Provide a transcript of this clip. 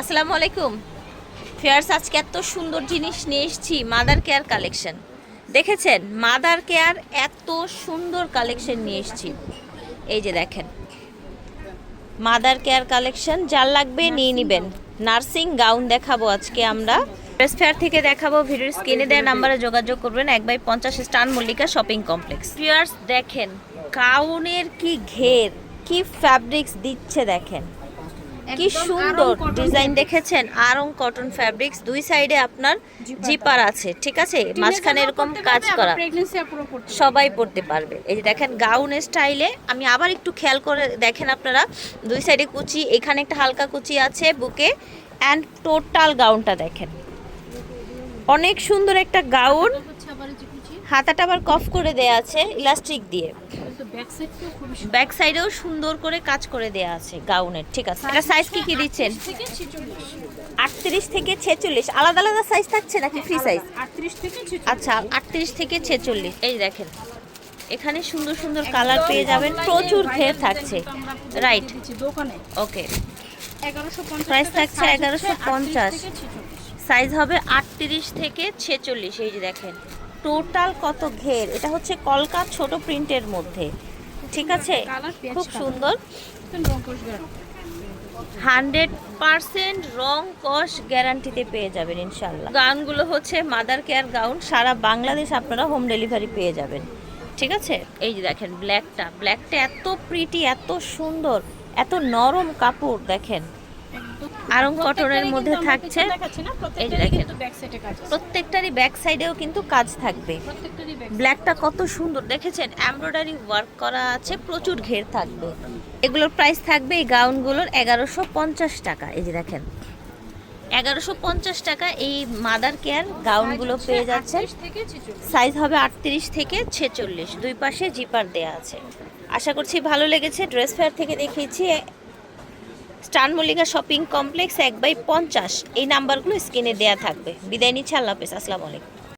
আসসালামু আলাইকুম। ফেয়ার্স আজকে এত সুন্দর জিনিস নিয়ে এসেছি মাদার কেয়ার কালেকশন। দেখেছেন? মাদার কেয়ার এত সুন্দর কালেকশন নিয়ে এসেছি। এই যে দেখেন। মাদার কেয়ার কালেকশন যার লাগবে নিয়ে নেবেন। নার্সিং গাউন দেখাবো আজকে আমরা। প্রেস ফেয়ার থেকে দেখাবো ভিডিওর স্ক্রিনে দেওয়া নাম্বারে যোগাযোগ করবেন এক বাই পঞ্চাশ স্টান মল্লিকা শপিং কমপ্লেক্স। ফিয়ার্স দেখেন গাউনের কি ঘের কি ফ্যাব্রিক্স দিচ্ছে দেখেন। কি সুন্দর ডিজাইন দেখেছেন আরং কটন ফ্যাব্রিক্স দুই সাইডে আপনার জিপার আছে ঠিক আছে? মাঝখানে এরকম কাজ করা। সবাই পড়তে পারবে। এই যে দেখেন গাউন স্টাইলে আমি আবার একটু খেয়াল করে দেখেন আপনারা দুই সাইডে কুচি এখানে একটা হালকা কুচি আছে বুকে অ্যান্ড টোটাল গাউনটা দেখেন। অনেক সুন্দর একটা গাউন হচ্ছে আবার এই যে কুচি হাতাটা আবার কফ করে দেয়া আছে ইলাস্টিক দিয়ে। ব্যাক সাইডেও সুন্দর। করে কাজ করে দেয়া আছে গাউনের। ঠিক আছে এটা সাইজ কি কি দিচ্ছেন? থেকে 46 আটত্রিশ থেকে ছেচল্লিশ। আলাদা আলাদা সাইজ থাকছে নাকি ফ্রি সাইজ 38 থেকে 46 আচ্ছা আটত্রিশ থেকে ছেচল্লিশ। এই দেখেন এখানে সুন্দর সুন্দর কালার পেয়ে যাবেন। প্রচুর ঘের থাকছে। রাইট দোকানে। ওকে 1150 Price থাকছে size হচ্ছে 1150 38 থেকে 46 সাইজ হবে আটত্রিশ থেকে ছেচল্লিশ এই যে দেখেন। টোটাল কত ঘের? এটা হচ্ছে কলকা ছোট প্রিন্টের মধ্যে। ঠিক আছে? খুব সুন্দর। হান্ড্রেড পারসেন্ট রং কস গ্যারান্টিতে পেয়ে যাবেন ইনশাল্লাহ গাউনগুলো হচ্ছে মাদার কেয়ার গাউন। সারা বাংলাদেশ আপনারা হোম ডেলিভারি পেয়ে যাবেন। ঠিক আছে? এই যে দেখেন ব্ল্যাকটা। ব্ল্যাকটা এত প্রিটি এত সুন্দর এত নরম কাপড় দেখেন। আরং কটনের মধ্যে থাকছে। এই প্রত্যেকটারই দেখেন। ব্যাক প্রত্যেকটারই সাইডেও কিন্তু কাজ থাকবে। ব্ল্যাকটা কত সুন্দর। দেখেছেন এমব্রয়ডারি ওয়ার্ক করা আছে প্রচুর ঘের থাকবে। এগুলোর প্রাইস থাকবে এই গাউনগুলোর এগারোশো পঞ্চাশ টাকা। এই যে দেখেন এগারোশো পঞ্চাশ টাকা এই মাদার কেয়ার গাউনগুলো পেয়ে যাচ্ছেন সাইজ হবে আটত্রিশ থেকে ছেচল্লিশ। দুই পাশে জিপার দেয়া আছে। আশা করছি ভালো লেগেছে। ড্রেস ফেয়ার থেকে দেখিয়েছি। স্টান মল্লিকা শপিং কমপ্লেক্স এক বাই পঞ্চাশ। এই নাম্বারগুলো স্ক্রিনে দেয়া থাকবে। বিদায় নিচ্ছে, আল্লাহ হাফেজ। আসসালামু আলাইকুম।